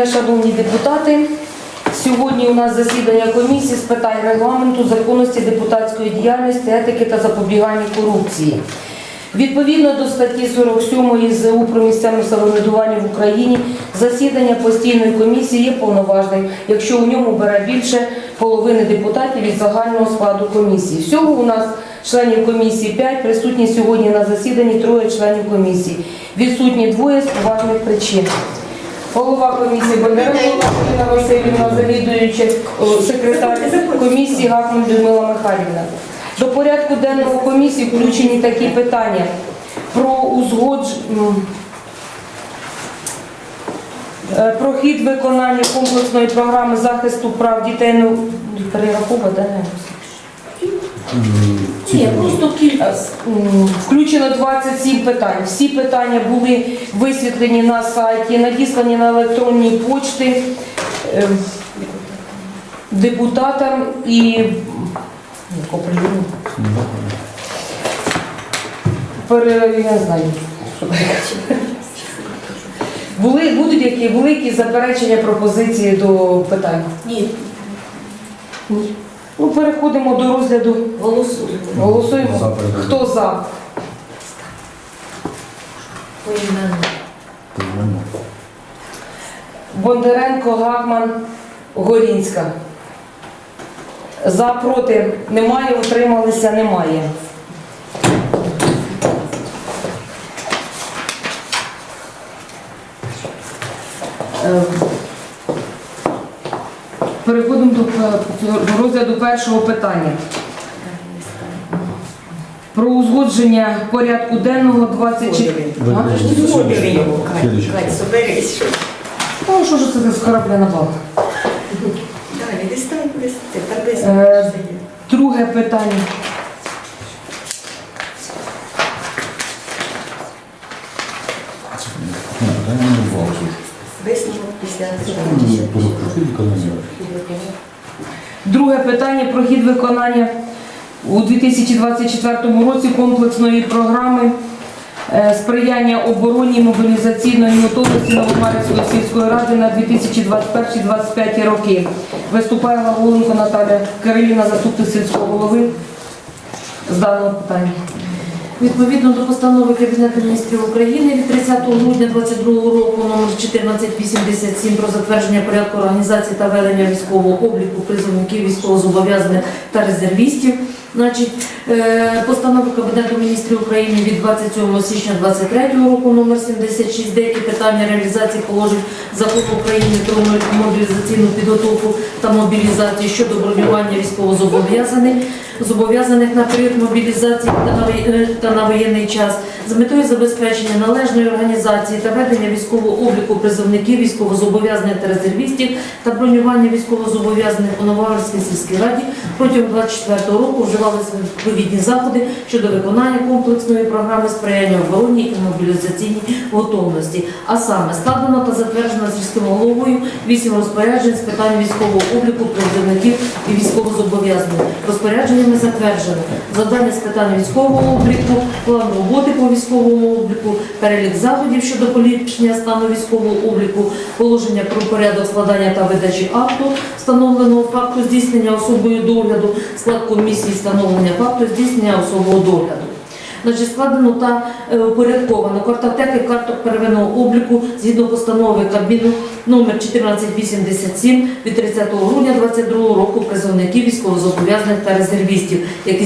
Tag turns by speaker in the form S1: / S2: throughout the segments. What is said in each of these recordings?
S1: дня, шановні депутати. Сьогодні у нас засідання комісії з питань регламенту, законності депутатської діяльності, етики та запобігання корупції. Відповідно до статті 47 ЗУ про місцеве самоврядування в Україні, засідання постійної комісії є повноважним, якщо у ньому бере більше половини депутатів від загального складу комісії. Всього у нас членів комісії 5, присутні сьогодні на засіданні троє членів комісії. Відсутні двоє з поважних причин. Голова комісії Бондаренко Валентина Васильівна, завідуюча секретар комісії Гакман Людмила Михайлівна. До порядку денного комісії включені такі питання про узгодження. Про хід виконання комплексної програми захисту прав дітей ну перераховувати, не
S2: Ні, просто кількість.
S1: Включено 27 питань. Всі питання були висвітлені на сайті, надіслані на електронні почти е, депутатам і? Пере- я знаю. що. Були, будуть які великі заперечення пропозиції до питань?
S2: Ні.
S1: Ні, Ну, переходимо до розгляду.
S2: голосуємо.
S1: Голосуємо.
S3: За.
S1: Хто за?
S2: Поіменно.
S1: Бондаренко, Гакман, Горінська. За проти немає, утрималися немає. Е, Переходимо до, до розгляду першого питання. Про узгодження порядку денного 24. А?
S3: Следующий.
S4: Кать, соберись, що
S1: Ну, що ж це з корабля на бал? Е, Друге питання.
S3: Питання не було.
S4: Висновок після.
S1: Друге питання про хід виконання у 2024 році комплексної програми е, сприяння обороні і мобілізаційної готовності Новомарівської сільської ради на 2021-2025 роки. Виступає Лаголенко Наталя Кирилівна, заступник сільського голови з даного питання.
S2: Відповідно до постанови Кабінету міністрів України від 30 грудня 2022 року номер 1487 про затвердження порядку організації та ведення військового обліку призовників військовозобов'язаних та резервістів. Значить, е, постанови Кабінету міністрів України від 27 січня 2023 року номер 76 деякі питання реалізації положень закону України про мобілізаційну підготовку та мобілізацію щодо бронювання військовозобов'язаних зобов'язаних на період мобілізації та на, воє- е, та на воєнний час з метою забезпечення належної організації та ведення військового обліку призовників військовозобов'язаних та резервістів та бронювання військовозобов'язаних у Новогарській сільській раді протягом 24 року вживалися відповідні заходи щодо виконання комплексної програми сприяння обороні і мобілізаційній готовності. А саме складено та затверджено сільським головою вісім розпоряджень з питань військового обліку призовників і військовозобов'язаних. Розпорядженнями затверджено завдання з питань військового обліку, план роботи по військовому обліку, перелік заходів щодо поліпшення стану військового обліку, положення про порядок складання та видачі акту, встановленого факту здійснення особою догляду, склад комісії встановлення факту здійснення особового догляду. Значить, складено та е, упорядковано картотеки карток первинного обліку згідно постанови Кабміну номер 1487 від 30 грудня 2022 року призовників військовозобов'язаних та резервістів, які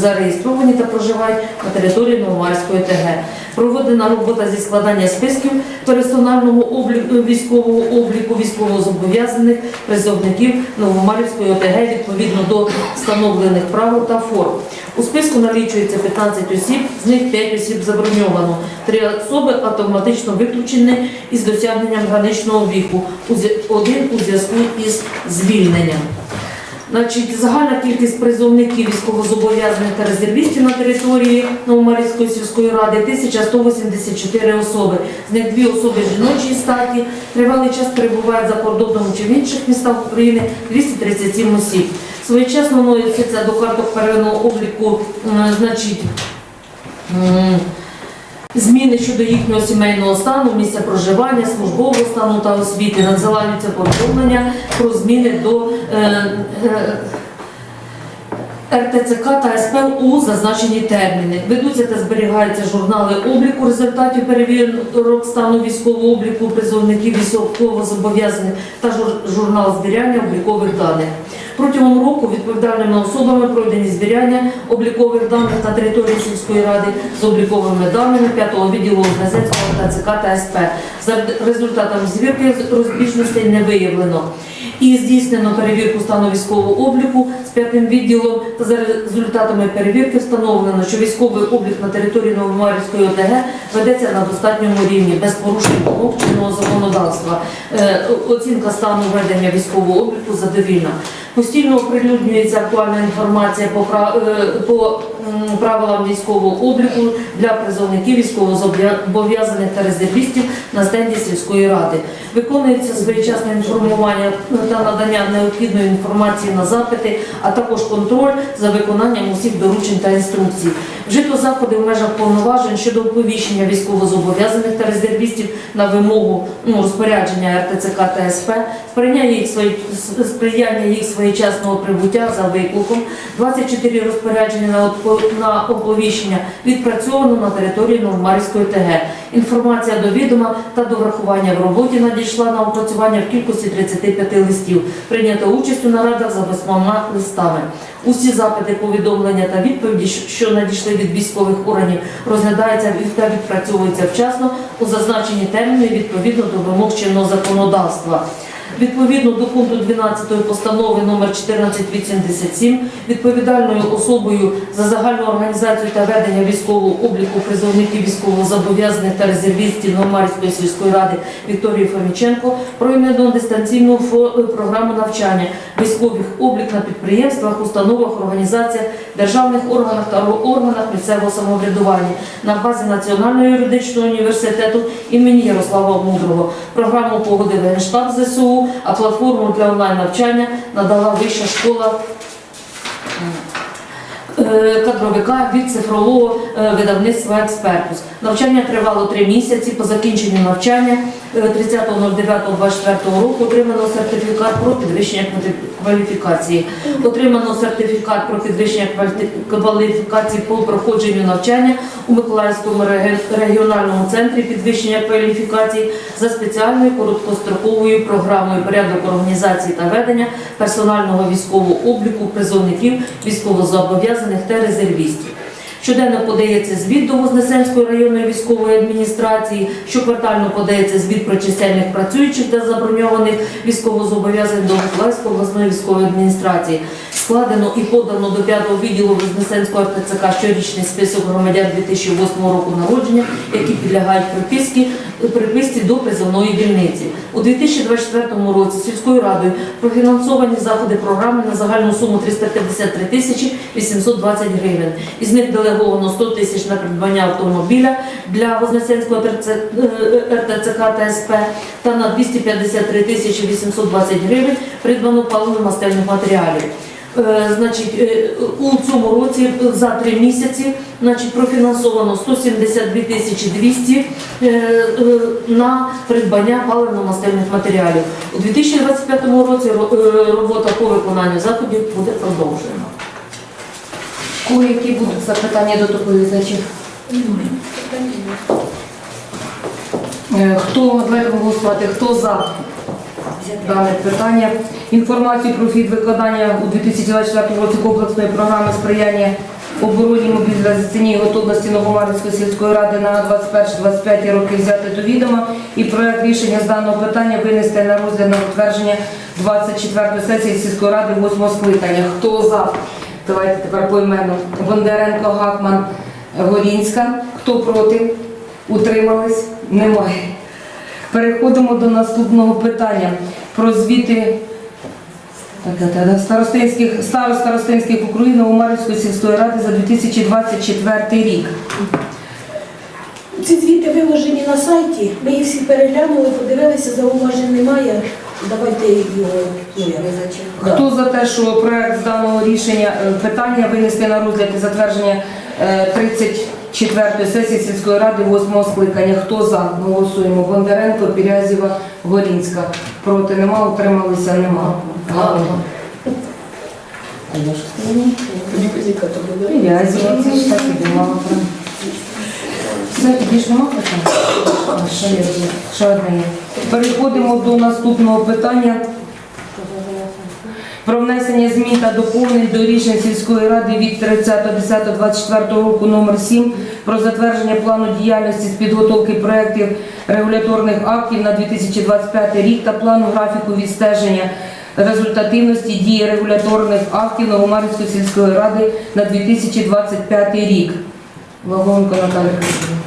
S2: зареєстровані та проживають на території Новомарської ТГ. Проведена робота зі складання списків персонального обліку військового обліку військовозобов'язаних призовників Новомарівської ОТГ відповідно до встановлених правил та форм. У списку налічується 15 осіб, з них 5 осіб заброньовано. Три особи автоматично виключені із досягненням граничного віку. Один у зв'язку із звільненням. Значить, загальна кількість призовників військовозобов'язаних та резервістів на території Новомарівської сільської ради 1184 особи. З них дві особи жіночої статі. Тривалий час перебувають за кордоном чи в інших містах України 237 осіб. Своєчасно вносяться до карток первинного обліку, значить, Зміни щодо їхнього сімейного стану, місця проживання, службового стану та освіти надсилаються повідомлення про зміни до е, е, РТЦК та СП у зазначені терміни. Ведуться та зберігаються журнали обліку результатів перевірок стану військового обліку призовників військовозобов'язаних та жур- журнал зберігання облікових даних. Протягом року відповідальними особами пройдені збіряння облікових даних на території сільської ради з обліковими даними 5-го відділу Знесецького та ЦК та СП. За результатами звірки розбіжностей не виявлено. І здійснено перевірку стану військового обліку п'ятим відділом. Та за результатами перевірки встановлено, що військовий облік на території Новомарівської ОТГ ведеться на достатньому рівні без порушень вимог законодавства. Е, Оцінка стану ведення військового обліку задовільна. Постійно оприлюднюється актуальна інформація по, е, по правилам військового обліку для призовників військовозобов'язаних та резервістів на стенді сільської ради. Виконується своєчасне інформування та надання необхідної інформації на запити, а також контроль за виконанням усіх доручень та інструкцій. Вжито заходи в межах повноважень щодо оповіщення військовозобов'язаних та резервістів на вимогу ну, розпорядження РТЦК та СП, сприяння їх, сприяння їх своєчасного прибуття за викликом, 24 розпорядження на, оповіщення відпрацьовано на території Новомарської ТГ. Інформація до відома та до врахування в роботі надійшла на опрацювання в кількості 35 листів. Прийнято участь у нарадах за восьмома листами. Усі запити, повідомлення та відповіді, що надійшли від військових органів, розглядаються та відпрацьовуються вчасно у зазначені терміни відповідно до вимог чинного законодавства. Відповідно до пункту 12 постанови номер 1487 відповідальною особою за загальну організацію та ведення військового обліку призовників військовозобов'язаних та резервістів Новомарської сільської ради Вікторії Фоміченко пройдено дистанційну фо- програму навчання військових облік на підприємствах, установах, організаціях, державних органах та органах місцевого самоврядування на базі Національного юридичного університету імені Ярослава Мудрого. Програму погодив Генштаб ЗСУ, а платформу для онлайн-навчання надала Вища школа е, кадровика від цифрового е, видавництва «Експертус». Навчання тривало три місяці. По закінченню навчання 30.09.24 року отримано сертифікат про підвищення кваліфікації. Отримано сертифікат про підвищення кваліфікації по проходженню навчання у Миколаївському регіональному центрі підвищення кваліфікації за спеціальною короткостроковою програмою порядок організації та ведення персонального військового обліку призовників військовозобов'язаних та резервістів. Щоденно подається звіт до Вознесенської районної військової адміністрації, щоквартально подається звіт про чисельних працюючих та заброньованих військовозобов'язаних до Миколаївської обласної військової адміністрації. Складено і подано до 5-го відділу Вознесенського РТЦК щорічний список громадян 2008 року народження, які підлягають приписки, приписці до призовної дільниці. У 2024 році сільською радою профінансовані заходи програми на загальну суму 353 тисячі 820 гривень. Із них делеговано 100 тисяч на придбання автомобіля для Вознесенського е, РТЦК та СП та на 253 тисячі 820 гривень придбано паливно-мастильних матеріалів. Е, Значить, е, у цьому році за три місяці значить, профінансовано 172 тисячі 200 е, на придбання паливно-мастильних матеріалів. У 2025 році робота по виконанню заходів буде продовжена.
S1: Кого які будуть запитання до доповідачів? Хто давайте голосувати? Хто за дане питання? Інформацію про хід викладання у 2024 році комплексної програми сприяння обороні мобілізаційній готовності Новомарівської сільської ради на 21-25 роки взяти до відома і проект рішення з даного питання винести на розгляд на утвердження 24-ї сесії сільської ради 8 скликання. Хто за? Давайте тепер поіменно. Бондаренко, Гакман, Горінська. Хто проти? Утримались? Немає. Переходимо до наступного питання про звіти старостинських, старостинських округів Новомарівської сільської ради за 2024 рік.
S5: Ці звіти виложені на сайті, ми їх всі переглянули, подивилися, зауважень немає. Давайте його е, ну,
S1: Хто за те, що проект з даного рішення е, питання винести на розгляд і затвердження е, 30 четвертої сесії сільської ради восьмого скликання. Хто за? Ну, голосуємо. Бондаренко, Пірязєва, Горінська. Проти нема, утрималися, нема. Гарно. Це ж так і думала. Все, більш нема питань? Ще одне є. Переходимо до наступного питання. Про внесення змін та доповнень до рішень сільської ради від 30.10.24 року номер 7 про затвердження плану діяльності з підготовки проєктів регуляторних актів на 2025 рік та плану графіку відстеження результативності дії регуляторних актів Новомарівської сільської ради на 2025 рік. Вагонко Наталя Кристина.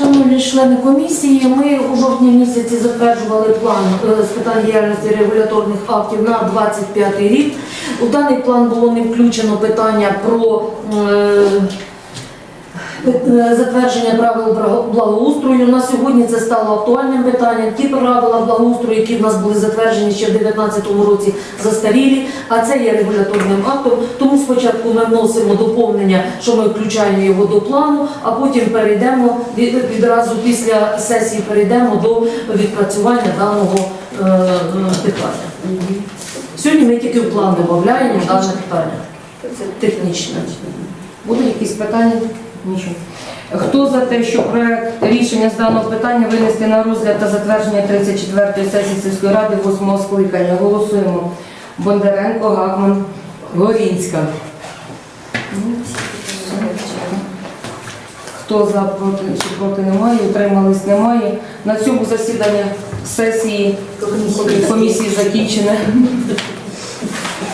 S2: Шановні члени комісії, ми у жовтні місяці затверджували план е, з питань діяльності регуляторних актів на 25 рік. У даний план було не включено питання про е, затвердження правил благоустрою. На сьогодні це стало актуальним питанням. Ті правила благоустрою, які в нас були затверджені ще в 2019 році, застарілі, а це є регуляторним актом. Тому спочатку ми вносимо доповнення, що ми включаємо його до плану, а потім перейдемо від- відразу після сесії перейдемо до відпрацювання даного е, е, питання. Сьогодні ми тільки в план додаємо дане питання. Технічне.
S1: Будуть якісь питання? Нічого. Хто за те, що проект рішення з даного питання винести на розгляд та затвердження 34-ї сесії сільської ради 8 скликання? Голосуємо. Бондаренко, Гагман, Горінська. Хто за проти чи проти немає, утримались немає. На цьому засідання сесії комісії закінчене.